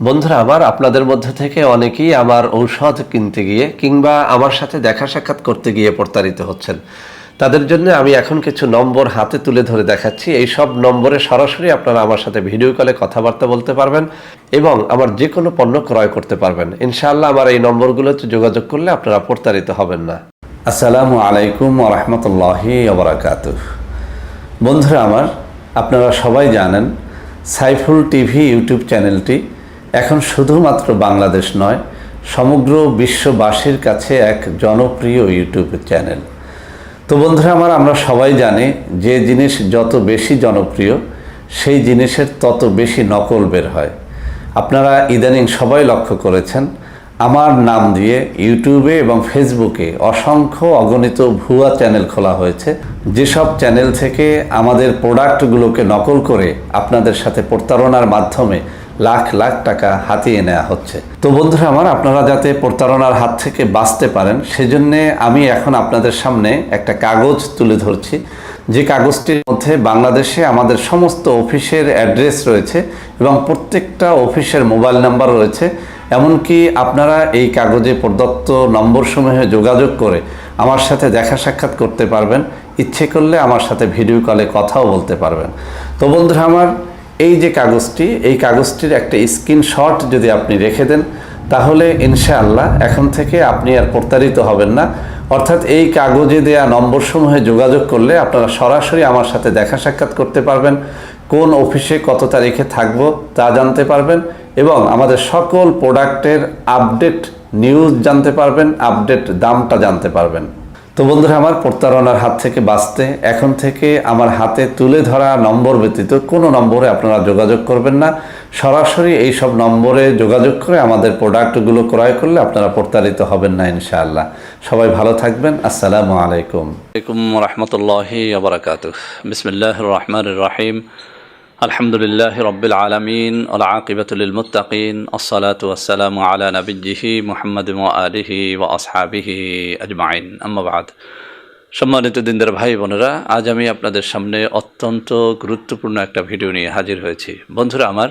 বন্ধুরা আমার আপনাদের মধ্যে থেকে অনেকেই আমার ঔষধ কিনতে গিয়ে কিংবা আমার সাথে দেখা সাক্ষাৎ করতে গিয়ে প্রতারিত হচ্ছেন। তাদের জন্য আমি এখন কিছু নম্বর হাতে তুলে ধরে দেখাচ্ছি। এই সব নম্বরে সরাসরি আপনারা আমার সাথে ভিডিও কলে কথাবার্তা বলতে পারবেন এবং আমার যে কোনো পণ্য ক্রয় করতে পারবেন। ইনশাআল্লাহ আমার এই নম্বরগুলোতে যোগাযোগ করলে আপনারা প্রতারিত হবেন না। আসসালামু আলাইকুম রহমতুল্লাহি ওবরাকাত বন্ধুরা আমার, আপনারা সবাই জানেন সাইফুল টিভি ইউটিউব চ্যানেলটি এখন শুধুমাত্র বাংলাদেশ নয়, সমগ্র বিশ্ববাসীর কাছে এক জনপ্রিয় ইউটিউব চ্যানেল। তো বন্ধুরা আমার, আমরা সবাই জানি যে জিনিস যত বেশি জনপ্রিয়, সেই জিনিসের তত বেশি নকল বের হয়। আপনারা ইদানিং সবাই লক্ষ্য করেছেন, আমার নাম দিয়ে ইউটিউবে এবং ফেসবুকে অসংখ্য অগণিত ভুয়া চ্যানেল খোলা হয়েছে। যেসব চ্যানেল থেকে আমাদের প্রোডাক্টগুলোকে নকল করে আপনাদের সাথে প্রতারণার মাধ্যমে লাখ লাখ টাকা হাতিয়ে নেওয়া হচ্ছে। তো বন্ধুরা আমার, আপনারা যাতে প্রতারণার হাত থেকে বাঁচতে পারেন, সেজন্যে আমি এখন আপনাদের সামনে একটা কাগজ তুলে ধরছি। যে কাগজটির মধ্যে বাংলাদেশে আমাদের সমস্ত অফিসের অ্যাড্রেস রয়েছে এবং প্রত্যেকটা অফিসের মোবাইল নাম্বার রয়েছে। এমনকি আপনারা এই কাগজে প্রদত্ত নম্বরসমূহে যোগাযোগ করে আমার সাথে দেখা সাক্ষাৎ করতে পারবেন। ইচ্ছে করলে আমার সাথে ভিডিও কলে কথাও বলতে পারবেন। তো বন্ধুরা আমার এই যে কাগজটি, এই কাগজটির একটা স্ক্রিনশট যদি আপনি রেখে দেন, তাহলে ইনশাআল্লাহ এখন থেকে আপনি আর প্রতারিত হবেন না। অর্থাৎ এই কাগজে দেয়া নম্বরসমূহে যোগাযোগ করলে আপনারা সরাসরি আমার সাথে দেখা সাক্ষাৎ করতে পারবেন, কোন অফিসে কত তারিখে থাকব তা জানতে পারবেন এবং আমাদের সকল প্রোডাক্টের আপডেট নিউজ জানতে পারবেন, আপডেট দামটা জানতে পারবেন। তো বন্ধুরা, আমার প্রতারণার হাত থেকে বাঁচতে, এখন থেকে আমার হাতে তুলে ধরা নম্বর ব্যতীত কোনো নম্বরে আপনারা যোগাযোগ করবেন না। সরাসরি এই সব নম্বরে যোগাযোগ করে আমাদের প্রোডাক্টগুলো ক্রয় করলে আপনারা প্রতারিত হবেন না, ইনশাআল্লাহ। সবাই ভালো থাকবেন। আসসালামু আলাইকুম। আলাইকুম রহমতুল্লাহ বিসমিল্লাহ রহমান রাহিম। الحمد لله رب العالمين والعاقبة للمتقين الصلاة والسلام على نبيه محمد وآله وأصحابه أجمعين أما بعد সম্মানিত দিনদার ভাই বোনেরা আজ আমি আপনাদের সামনে অত্যন্ত গুরুত্বপূর্ণ একটা ভিডিও নিয়ে হাজির হয়েছি বন্ধুরা আমার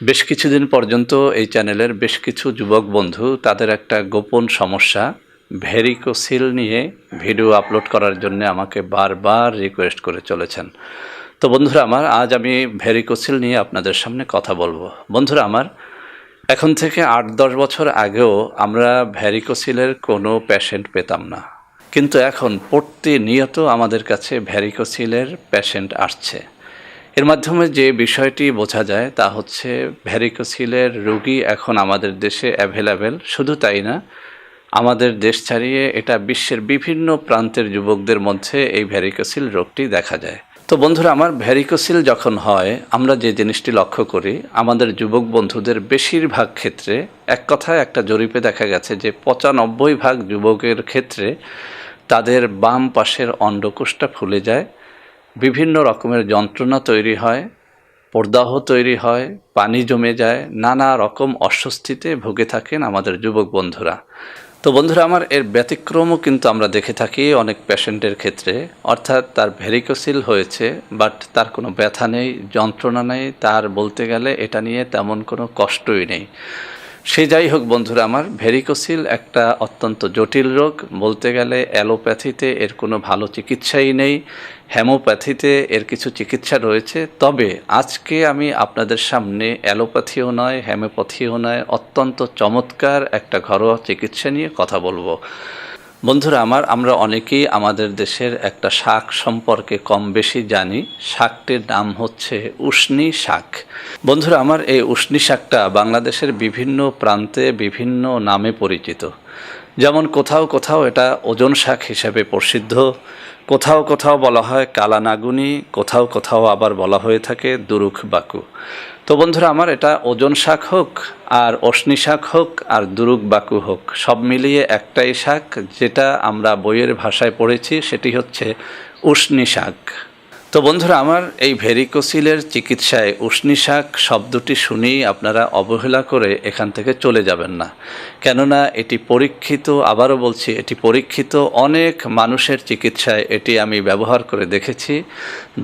বেশ কিছুদিন পর্যন্ত এই চ্যানেলের বেশ কিছু যুবক বন্ধু তাদের একটা গোপন সমস্যা ভেরিকোসিল নিয়ে ভিডিও আপলোড করার জন্য আমাকে বারবার রিকোয়েস্ট করে চলেছেন তো বন্ধুরা আমার, আজ আমি ভেরিকোসিল নিয়ে আপনাদের সামনে কথা বলব। বন্ধুরা আমার, এখন থেকে আট দশ বছর আগেও আমরা ভ্যারিকোসিলের কোনো প্যাশেন্ট পেতাম না। কিন্তু এখন প্রতিনিয়ত আমাদের কাছে ভ্যারিকোসিলের প্যাশেন্ট আসছে। এর মাধ্যমে যে বিষয়টি বোঝা যায় তা হচ্ছে ভ্যারিকোসিলের রোগী এখন আমাদের দেশে অ্যাভেলেবেল শুধু তাই না, আমাদের দেশ ছাড়িয়ে এটা বিশ্বের বিভিন্ন প্রান্তের যুবকদের মধ্যে এই ভ্যারিকোসিল রোগটি দেখা যায়। তো বন্ধুরা, আমার ভ্যারিকোসিল যখন হয়, আমরা যে জিনিসটি লক্ষ্য করি, আমাদের যুবক বন্ধুদের বেশিরভাগ ক্ষেত্রে, এক কথায় একটা জরিপে দেখা গেছে যে পঁচানব্বই ভাগ যুবকের ক্ষেত্রে তাদের বাম পাশের অন্ডকোষটা ফুলে যায়, বিভিন্ন রকমের যন্ত্রণা তৈরি হয়, পর্দাহ তৈরি হয়, পানি জমে যায়, নানা রকম অস্বস্তিতে ভুগে থাকেন আমাদের যুবক বন্ধুরা। তো বন্ধুরা, আমার এর ব্যতিক্রমও কিন্তু আমরা দেখে থাকি অনেক পেশেন্টের ক্ষেত্রে। অর্থাৎ তার ভেরিকোসিল হয়েছে, বাট তার কোনো ব্যথা নেই, যন্ত্রণা নেই, তার বলতে গেলে এটা নিয়ে তেমন কোনো কষ্টই নেই। সে যাই হোক বন্ধুরা আমার, ভেরিকোসিল একটা অত্যন্ত জটিল রোগ। বলতে গেলে অ্যালোপ্যাথিতে এর কোনো ভালো চিকিৎসাই নেই, হ্যামোপ্যাথিতে এর কিছু চিকিৎসা রয়েছে। তবে আজকে আমি আপনাদের সামনে অ্যালোপ্যাথিও নয়, হ্যামোপ্যাথিও নয়, অত্যন্ত চমৎকার একটা ঘরোয়া চিকিৎসা নিয়ে কথা বলব। বন্ধুরা, আমার, আমরা অনেকেই আমাদের দেশের একটা শাক সম্পর্কে কম বেশি জানি। শাকটির নাম হচ্ছে উষ্ণি শাক। বন্ধুরা, আমার এই উষ্ণি শাকটা বাংলাদেশের বিভিন্ন প্রান্তে বিভিন্ন নামে পরিচিত। যেমন কোথাও কোথাও এটা ওজন শাক হিসেবে প্রসিদ্ধ। কোথাও কোথাও বলা হয় কালানাগুনি, কোথাও কোথাও আবার বলা হয়ে থাকে দুরুখ বাকু। তো বন্ধুরা আমার এটা ওজন শাক হোক আর অশ্নি শাক হোক আর দুরুক বাকু হোক, সব মিলিয়ে একটাই শাক যেটা আমরা বইয়ের ভাষায় পড়েছি, সেটি হচ্ছে উষ্ণি শাক। তো বন্ধুরা, আমার এই ভেরিকোসিলের চিকিৎসায় উষ্ণি শাক শব্দটি শুনেই আপনারা অবহেলা করে এখান থেকে চলে যাবেন না। কেননা এটি পরীক্ষিত, আবারও বলছি, এটি পরীক্ষিত অনেক মানুষের চিকিৎসায় এটি আমি ব্যবহার করে দেখেছি।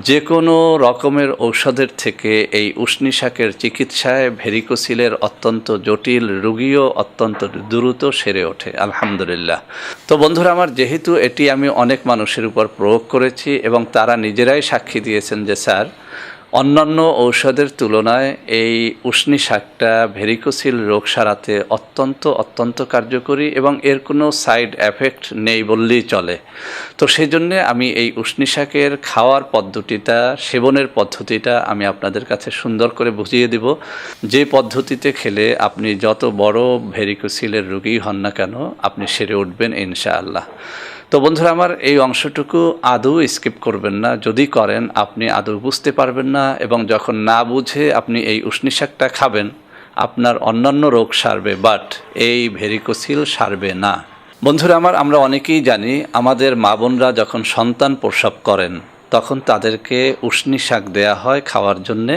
যে কোনো রকমের ঔষধের থেকে এই উষ্ণি শাকের চিকিৎসায় ভেরিকোসিলের অত্যন্ত জটিল রুগীও অত্যন্ত দ্রুত সেরে ওঠে, আলহামদুলিল্লাহ। তো বন্ধুরা, আমার যেহেতু এটি আমি অনেক মানুষের উপর প্রয়োগ করেছি এবং তারা নিজেরাই সাক্ষী দিয়েছেন যে, স্যার, অন্যান্য ঔষধের তুলনায় এই উষ্ণি শাকটা ভেরিকোসিল রোগ সারাতে অত্যন্ত অত্যন্ত কার্যকরী এবং এর কোনো সাইড এফেক্ট নেই বললেই চলে। তো সেই জন্যে আমি এই উষ্ণি শাকের খাওয়ার পদ্ধতিটা, সেবনের পদ্ধতিটা আমি আপনাদের কাছে সুন্দর করে বুঝিয়ে দিব। যে পদ্ধতিতে খেলে আপনি যত বড় ভেরিকোসিলের রোগী হন না কেন, আপনি সেরে উঠবেন ইনশাআল্লাহ। তো বন্ধুরা, আমার এই অংশটুকু আদৌ স্কিপ করবেন না। যদি করেন, আপনি আদৌ বুঝতে পারবেন না এবং যখন না বুঝে আপনি এই উষ্ণি শাকটা খাবেন, আপনার অন্যান্য রোগ সারবে বাট এই ভেরিকোসিল সারবে না। বন্ধুরা, আমার, আমরা অনেকেই জানি, আমাদের মা বোনরা যখন সন্তান প্রসব করেন, তখন তাদেরকে উষ্ণি শাক দেয়া হয় খাওয়ার জন্যে।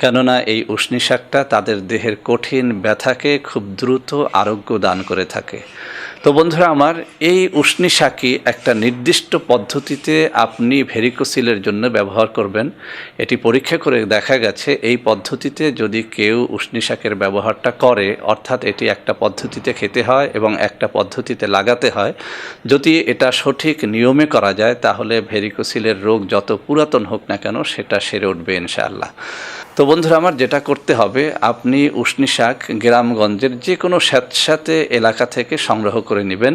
কেননা এই উষ্ণি শাকটা তাদের দেহের কঠিন ব্যথাকে খুব দ্রুত আরোগ্য দান করে থাকে। তো বন্ধুরা আমার এই উষ্ণি শাকই একটা নির্দিষ্ট পদ্ধতিতে আপনি ভেরিকোসিলের জন্য ব্যবহার করবেন। এটি পরীক্ষা করে দেখা গেছে, এই পদ্ধতিতে যদি কেউ উষ্ণি শাকের ব্যবহারটা করে, অর্থাৎ এটি একটা পদ্ধতিতে খেতে হয় এবং একটা পদ্ধতিতে লাগাতে হয়, যদি এটা সঠিক নিয়মে করা যায়, তাহলে ভেরিকোসিলের রোগ যত পুরাতন হোক না কেন, সেটা সেরে উঠবে ইনশাআল্লাহ। তো বন্ধুরা, আমার যেটা করতে হবে, আপনি উষ্ণি শাক গ্রামগঞ্জের যে কোনো স্যাঁতস্যাঁতে এলাকা থেকে সংগ্রহ করে নেবেন,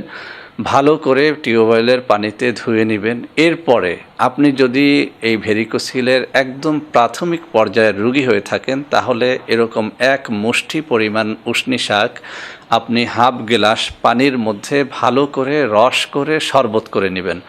ভালো করে টিউবওয়েলের পানিতে ধুয়ে নেবেন। এরপরে আপনি যদি এই ভেরিকোসিলের একদম প্রাথমিক পর্যায়ের রুগী হয়ে থাকেন, তাহলে এরকম এক মুষ্টি পরিমাণ উষ্ণি শাক আপনি হাফ গ্লাস পানির মধ্যে ভালো করে রস করে শরবত করে নেবেন।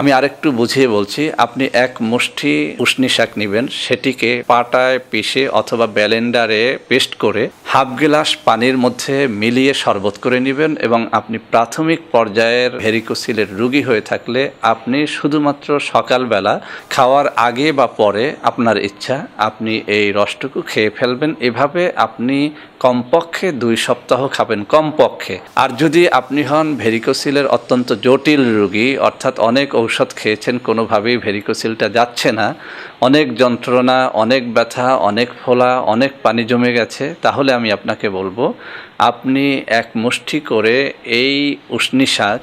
আমি আরেকটু বুঝিয়ে বলছি, আপনি এক মুষ্টি উষ্ণি শাক নেবেন, সেটিকে পাটায় পিষে অথবা ব্যালেন্ডারে পেস্ট করে হাফ গ্লাস পানির মধ্যে মিলিয়ে শরবত করে নেবেন এবং আপনি প্রাথমিক পর্যায়ের ভেরিকোসিলের রুগী হয়ে থাকলে আপনি শুধুমাত্র সকালবেলা খাওয়ার আগে বা পরে আপনার ইচ্ছা, আপনি এই রসটুকু খেয়ে ফেলবেন। এভাবে আপনি কমপক্ষে দুই সপ্তাহ খাবেন। কমপক্ষে। আর যদি আপনি হন ভেরিকোসিলের অত্যন্ত জটিল রোগী, অর্থাৎ অনেক ঔষধ খেয়েছেন, কোনোভাবেই ভেরিকোসিলটা যাচ্ছে না, অনেক যন্ত্রণা, অনেক ব্যথা, অনেক ফোলা, অনেক পানি জমে গেছে, তাহলে আমি আপনাকে বলব, আপনি এক মুষ্টি করে এই উষ্ণি শাক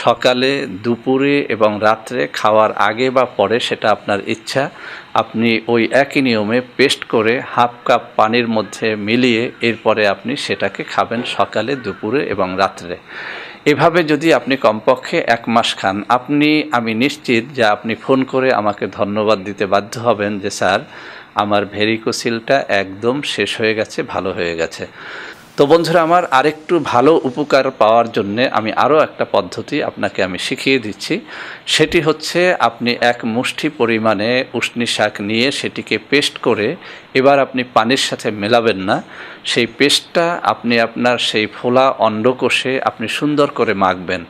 সকালে, দুপুরে এবং রাত্রে খাওয়ার আগে বা পরে সেটা আপনার ইচ্ছা। আপনি ওই একই নিয়মে পেস্ট করে হাফ কাপ পানির মধ্যে মিলিয়ে এরপরে আপনি সেটাকে খাবেন সকালে, দুপুরে এবং রাত্রে। এভাবে যদি আপনি কমপক্ষে এক মাস খান, আপনি, আমি নিশ্চিত যে আপনি ফোন করে আমাকে ধন্যবাদ দিতে বাধ্য হবেন যে, স্যার, আমার ভেরিকোসিলটা একদম শেষ হয়ে গেছে, ভালো হয়ে গেছে। তো বন্ধুরা, আমার আরেকটু ভালো উপকার পাওয়ার জন্য আমি আরও একটা পদ্ধতি আপনাকে আমি শিখিয়ে দিচ্ছি। সেটি হচ্ছে আপনি এক মুষ্টি পরিমাণে উষ্ণি শাক নিয়ে সেটিকে পেস্ট করে এবার আপনি পানির সাথে মেলাবেন না। সেই পেস্টটা আপনি আপনার সেই ফোলা অন্ডকোষে আপনি সুন্দর করে মাখবেন।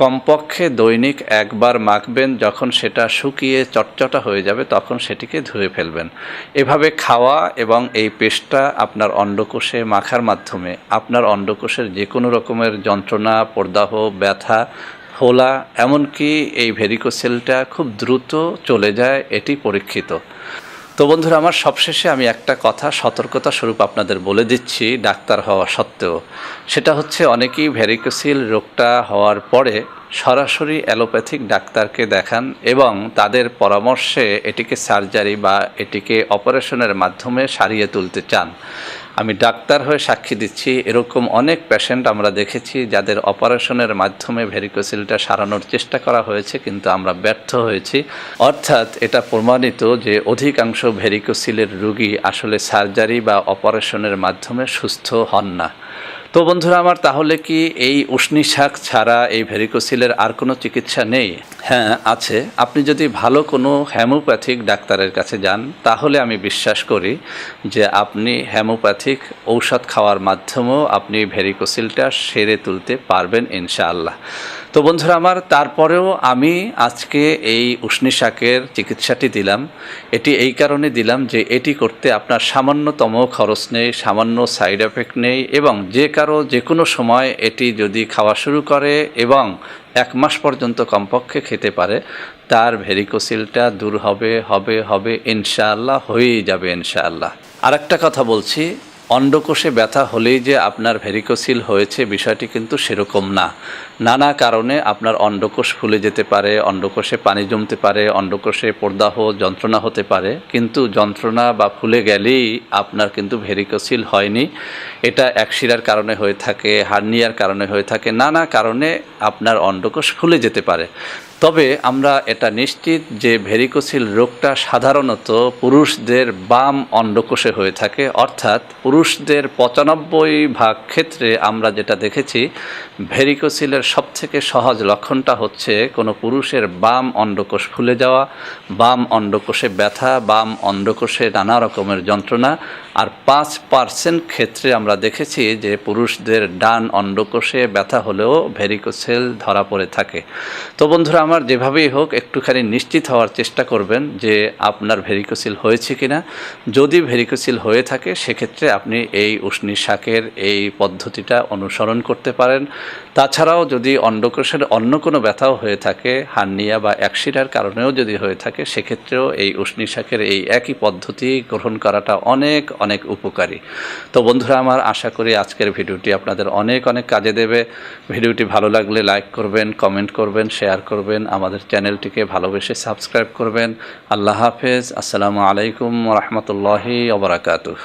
কমপক্ষে দৈনিক একবার মাখবেন, যখন সেটা শুকিয়ে চটচটা হয়ে যাবে তখন সেটিকে ধুয়ে ফেলবেন। এভাবে খাওয়া এবং এই পেস্টটা আপনার অন্ডকোষে মাখার মাধ্যমে আপনার অন্ডকোষের যে কোনো রকমের যন্ত্রণা, প্রদাহ, ব্যথা, ফোলা, এমনকি এই ভেরিকোসেলটা খুব দ্রুত চলে যায়, এটি পরীক্ষিত। তো বন্ধুরা, আমার সবশেষে আমি একটা কথা, সতর্কতা স্বরূপ আপনাদের বলে দিচ্ছি ডাক্তার হওয়া সত্ত্বেও। সেটা হচ্ছে, অনেকেই ভ্যারিকোসিল রোগটা হওয়ার পরে সরাসরি অ্যালোপ্যাথিক ডাক্তারকে দেখান এবং তাদের পরামর্শে এটিকে সার্জারি বা এটিকে অপারেশনের মাধ্যমে সারিয়ে তুলতে চান। আমি ডাক্তার হয়ে সাক্ষী দিচ্ছি, এরকম অনেক পেশেন্ট আমরা দেখেছি যাদের অপারেশনের মাধ্যমে ভেরিকোসিলটা সারানোর চেষ্টা করা হয়েছে, কিন্তু আমরা ব্যর্থ হয়েছি। অর্থাৎ এটা প্রমাণিত যে অধিকাংশ ভেরিকোসিলের রুগী আসলে সার্জারি বা অপারেশনের মাধ্যমে সুস্থ হন না। তো বন্ধুরা আমার তাহলে কি এই উষ্ণি শাক ছাড়া এই ভেরিকোসিলের আর কোনো চিকিৎসা নেই? হ্যাঁ আছে। আপনি যদি ভালো কোনো হ্যামোপ্যাথিক ডাক্তারের কাছে যান, তাহলে আমি বিশ্বাস করি যে আপনি হ্যামোপ্যাথিক ঔষধ খাওয়ার মাধ্যমেও আপনি ভেরিকোসিলটা সেরে তুলতে পারবেন ইনশাআল্লাহ। তো বন্ধুরা আমার, তারপরেও আমি আজকে এই উষ্ণি শাকের চিকিৎসাটি দিলাম। এটি এই কারণে দিলাম যে এটি করতে আপনার সামান্যতম খরচ নেই, সামান্য সাইড এফেক্ট নেই এবং যে কারও যে কোনো সময় এটি যদি খাওয়া শুরু করে এবং এক মাস পর্যন্ত কমপক্ষে খেতে পারে, তার ভেরিকোসিলটা দূর হবে হবে হবে, ইনশাআল্লাহ হয়েই যাবে, ইনশাআল্লাহ। আর একটা কথা বলছি অন্ডকোষে ব্যথা হলেই যে আপনার ভেরিকোসিল হয়েছে, বিষয়টি কিন্তু সেরকম না। নানা কারণে আপনার অন্ডকোষ ফুলে যেতে পারে, অন্ডকোষে পানি জমতে পারে, অন্ডকোষে প্রদাহ যন্ত্রণা হতে পারে। কিন্তু যন্ত্রণা বা ফুলে গেলেই আপনার কিন্তু ভেরিকোসিল হয়নি। এটা একশিরার কারণে হয়ে থাকে, হার্নিয়ার কারণে হয়ে থাকে। নানা কারণে আপনার অন্ডকোষ ফুলে যেতে পারে। তবে আমরা এটা নিশ্চিত যে ভেরিকোসিল রোগটা সাধারণত পুরুষদের বাম অন্ডকোষে হয়ে থাকে। অর্থাৎ পুরুষদের পঁচানব্বই ভাগ ক্ষেত্রে আমরা যেটা দেখেছি, ভেরিকোসিলের সবথেকে সহজ লক্ষণটা হচ্ছে কোনো পুরুষের বাম অন্ডকোষ ফুলে যাওয়া, বাম অন্ডকোষে ব্যথা, বাম অন্ডকোষে নানা রকমের যন্ত্রণা। আর পাঁচ পার্সেন্ট ক্ষেত্রে আমরা দেখেছি যে পুরুষদের ডান অন্ডকোষে ব্যথা হলেও ভেরিকোসেল ধরা পড়ে থাকে। তো বন্ধুরা আমার যেভাবেই হোক একটুখানি নিশ্চিত হওয়ার চেষ্টা করবেন যে আপনার ভেরিকোসিল হয়েছে কিনা। যদি ভেরিকোসিল হয়ে থাকে, সেক্ষেত্রে আপনি এই উষ্ণি শাকের এই পদ্ধতিটা অনুসরণ করতে পারেন। তাছাড়াও যদি অন্ডকোষের অন্য কোনো ব্যথাও হয়ে থাকে, হার্নিয়া বা অ্যাক্সিডার কারণেও যদি হয়ে থাকে, সেক্ষেত্রেও এই উষ্ণি শাকের এই একই পদ্ধতি গ্রহণ করাটা অনেক অনেক উপকারী। তো বন্ধুরা, আমার আশা করি আজকের ভিডিওটি আপনাদের অনেক অনেক কাজে দেবে। ভিডিওটি ভালো লাগলে লাইক করবেন, কমেন্ট করবেন, শেয়ার করবেন। আমাদের চ্যানেলটিকে ভালোবেসে সাবস্ক্রাইব করবেন। আল্লাহ হাফেজ। আসসালামু আলাইকুম রহমতুল্লাহি ওবরাকাতুহ